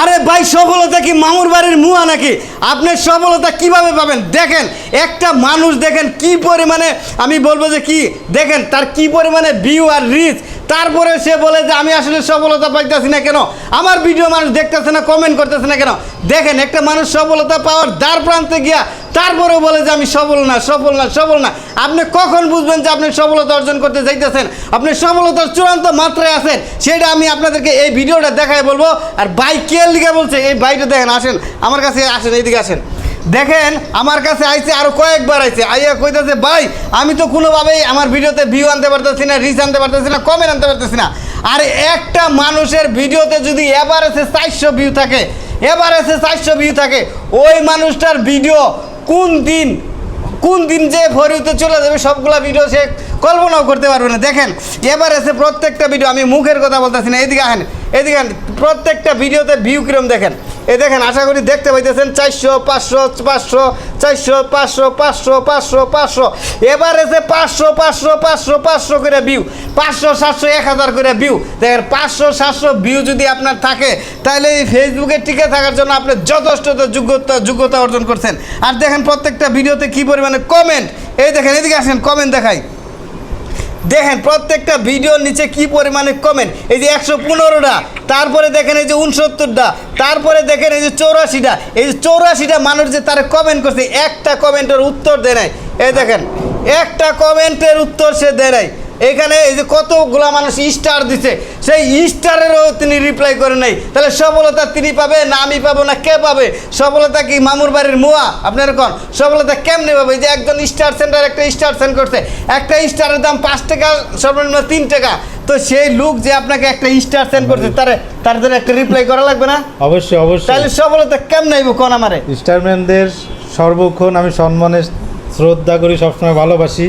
আরে ভাই, সফলতা কি মামুর বাড়ির মুয়া নাকি? আপনি সফলতা কীভাবে পাবেন? দেখেন, একটা মানুষ দেখেন কি পরিমাণে, আমি বলব যে কি, দেখেন, তার কি পরিমাণে ভিউ আর রিচ তারপরে সে বলে যে, আমি আসলে সফলতা পাইতেছি না কেন? আমার ভিডিও মানুষ দেখতেছে না কমেন্ট করতেছে না কেন? দেখেন, একটা মানুষ সফলতা পাওয়ার দ্বার প্রান্তে গিয়া তারপরেও বলে যে, আমি সফল না সফল না সফল না। আপনি কখন বুঝবেন যে, আপনি সফলতা অর্জন করতে যাইতেছেন? আপনি সফলতার চূড়ান্ত মাত্রায় আছেন, সেটা আমি আপনাদেরকে এই ভিডিওটা দেখায় বলব। আর ভাই কে লিখে বলছে? এই বাইকটা দেখেন, আসেন, আমার কাছে আসেন, এইদিকে আসেন। দেখেন, আমার কাছে আইছে আরও কয়েকবার আইছে। আইয়া কইতাছে, ভাই, আমি তো কোনোভাবেই আমার ভিডিওতে ভিউ আনতে পারতেছি না রিচ আনতে পারতেছি না কমেন্ট আনতে পারতেছি না। আর একটা মানুষের ভিডিওতে যদি এবার এসে চারশো ভিউ থাকে, এবার এসে চারশো ভিউ থাকে, ওই মানুষটার ভিডিও কোন দিন কোন দিন যে ভরিতে চলে যাবে, সবগুলা ভিডিও সে কল্পনাও করতে পারবে না। দেখেন, এবার এসে প্রত্যেকটা ভিডিও আমি মুখের কথা বলতেছি না, এদিকে আহেন, এদিকে। প্রত্যেকটা ভিডিওতে ভিউ কিরম দেখেন? এই দেখেন, আশা করি দেখতে পাইতেছেন, চারশো, পাঁচশো পাঁচশো, চারশো, পাঁচশো পাঁচশো পাঁচশো পাঁচশো। এবার এসে পাঁচশো পাঁচশো পাঁচশো পাঁচশো করে ভিউ পাঁচশো, সাতশো, এক হাজার করে ভিউ দেখেন, পাঁচশো, সাতশো ভিউ যদি আপনার থাকে, তাহলে এই ফেসবুকে টিকে থাকার জন্য আপনি যথেষ্ট যোগ্যতা যোগ্যতা অর্জন করছেন। আর দেখেন, প্রত্যেকটা ভিডিওতে কী পরিমাণে কমেন্ট এই দেখেন, এদিকে আসেন কমেন্ট দেখাই। দেখেন প্রত্যেকটা ভিডিওর নিচে কি পরিমাণে কমেন্ট এই যে একশো পনেরোটা, তারপরে দেখেন এই যে উনসত্তরটা তারপরে দেখেন এই যে চৌরাশিটা। এই যে চৌরাশিটা মানুষ যে তারা কমেন্ট করছে, একটা কমেন্টের উত্তর দেয় নাই। এই দেখেন, একটা কমেন্টের উত্তর সে দেয় নাই। এখানে এই যে কতগুলা মানুষ স্টার দিছে সেই স্টারেরও তিনি রিপ্লাই করে নাই। তাহলে সফলতা তিনি পাবে না আমি পাবো না কে পাবে? সফলতা কি মামুর বাড়ির মুয়া? আপনার কোন? সফলতা কেমনে পাবে? যে একজন স্টার সেন্টার একটা স্টার সেন্ড করছে একটা স্টারের দাম পাঁচ টাকা সর্বনিম্ন তিন টাকা। তো সেই লোক যে আপনাকে একটা স্টার সেন্ড করছে তার তার জন্য একটা রিপ্লাই করা লাগবে না? অবশ্যই অবশ্যই। তাহলে সফলতা কেমনে আইব কোন আমারে? স্টারম্যানদের সর্বক্ষণ আমি সম্মানে শ্রদ্ধা করি সবসময় ভালোবাসি।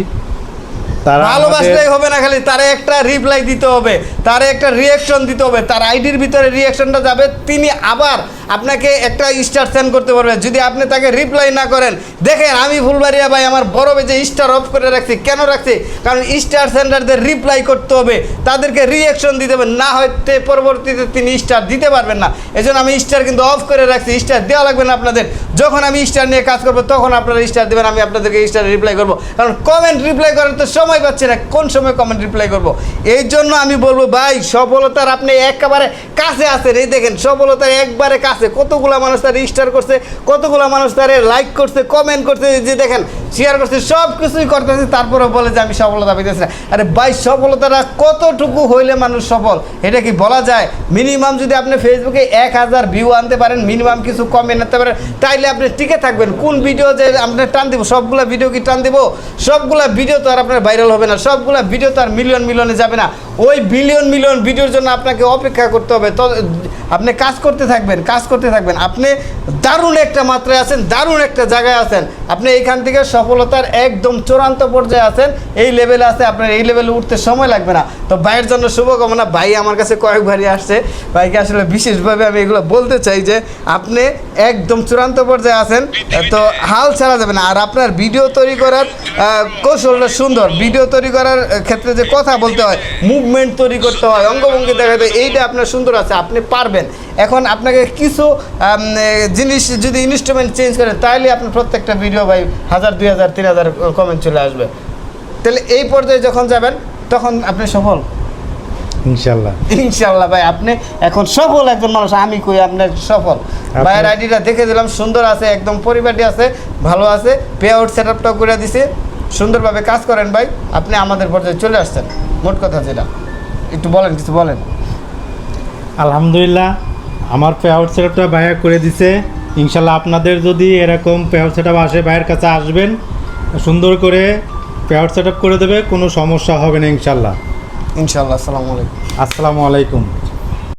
ভালোবাসলেই হবে না খালি তারে একটা রিপ্লাই দিতে হবে তারে একটা রিয়াকশন দিতে হবে তার আইডির ভিতরে রিয়াকশনটা যাবে তিনি আবার আপনাকে একটা স্টার সেন্ড করতে পারবে। যদি আপনি তাকে রিপ্লাই না করেন, দেখেন আমি ফুলবাড়িয়া ভাই, আমার বড় বেজে স্টার অফ করে রাখছি, কেন রাখছি? কারণ স্টার সেন্টারদের রিপ্লাই করতে হবে, তাদেরকে রিয়াকশন দিতে হবে, না হয়তো পরবর্তীতে তিনি স্টার দিতে পারবেন না। এজন্য আমি স্টার কিন্তু অফ করে রাখছি স্টার দেওয়া লাগবে না আপনাদের। যখন আমি স্টার নিয়ে কাজ করব, তখন আপনারা স্টার দেবেন, আমি আপনাদেরকে স্টার রিপ্লাই করব। কারণ কমেন্ট রিপ্লাই করার তো সময় পাচ্ছি না, কোন সময় কমেন্ট রিপ্লাই করব? এই জন্য আমি বলব, ভাই, সফলতার আপনি একেবারে কাছে আছেন, এই দেখেন, সফলতার একবারে কাছে কতগুলো মানুষ তার স্টার করছে, কতগুলো মানুষ তার লাইক করছে কমেন্ট করছে যে দেখেন শেয়ার করছে সব কিছুই করতেছে তারপরে বলে যে আমি সফলতা পেতেছি না। আরে ভাই, সফলতাটা কতটুকু হইলে মানুষ সফল? এটা কি বলা যায়? মিনিমাম যদি আপনি ফেসবুকে এক হাজার ভিউ আনতে পারেন মিনিমাম কিছু কমেন্ট আনতে পারেন, তাইলে আপনি টিকে থাকবেন। কোন ভিডিও যে আপনার টান দিব, সবগুলা ভিডিও কি টান দিব? সবগুলা ভিডিও তো আর আপনার ভাইরাল হবে না, সবগুলা ভিডিও তো আর মিলিয়ন মিলিয়নে যাবে না। ওই বিলিয়ন মিলিয়ন ভিডিওর জন্য আপনাকে অপেক্ষা করতে হবে। তো, আপনি কাজ করতে থাকবেন, কাজ করতে থাকবেন। আপনি দারুণ একটা মাত্রায় আছেন, দারুণ একটা জায়গায় আছেন। আপনি এইখান থেকে সফলতার একদম চূড়ান্ত পর্যায়ে আছেন। এই লেভেলে আছে, আপনার এই লেভেলে উঠতে সময় লাগবে না। তো ভাইয়ের জন্য শুভকামনা। ভাই আমার কাছে কয়েকবারই আসছে। ভাইকে আসলে বিশেষভাবে আমি এগুলো বলতে চাই যে, আপনি একদম চূড়ান্ত পর্যায়ে আছেন। তো হাল ছাড়া যাবে না। আর আপনার ভিডিও তৈরি করার কৌশলটা সুন্দর। ভিডিও তৈরি করার ক্ষেত্রে যে কথা বলতে হয় মুভমেন্ট তৈরি করতে হয় অঙ্গভঙ্গি দেখাতে এইটা আপনার সুন্দর আছে আপনি পারবেন। এখন আপনাকে কিছু জিনিস যদি ইনস্ট্রুমেন্ট চেঞ্জ করে তাহলে আপনার প্রত্যেকটা ভিডিও ভাই হাজার দুই হাজার তিন হাজার কমেন্ট চলে আসবে। তাহলে এই পর্যায়ে যখন যাবেন তখন আপনি সফল। ইনশাল্লাহ। ইনশাল্লাহ ভাই আপনি এখন সফল একজন মানুষ আমি কই আপনার সফল। ভাইয়ের আইডিটা দেখে দিলাম সুন্দর আছে একদম পরিবারটি আছে ভালো আছে পে আউট সেট আপটাও করে দিছে। সুন্দরভাবে কাজ করেন ভাই আপনি আমাদের পর্যায়ে চলে আসছেন। মোট কথা যেটা। একটু বলেন কিছু বলেন। আলহামদুলিল্লাহ আমার পে আউট সেটআপটা ভাইয়া করে দিছে। ইনশাল্লাহ আপনাদের যদি এরকম পে আউট সেটআপ আসে ভাইয়ের কাছে আসবেন। সুন্দর করে পে সেট সেটআপ করে দেবে কোনো সমস্যা হবে না ইনশাল্লাহ। ইনশাল্লাহ আসসালামু আলাইকুম। আসসালামু আলাইকুম।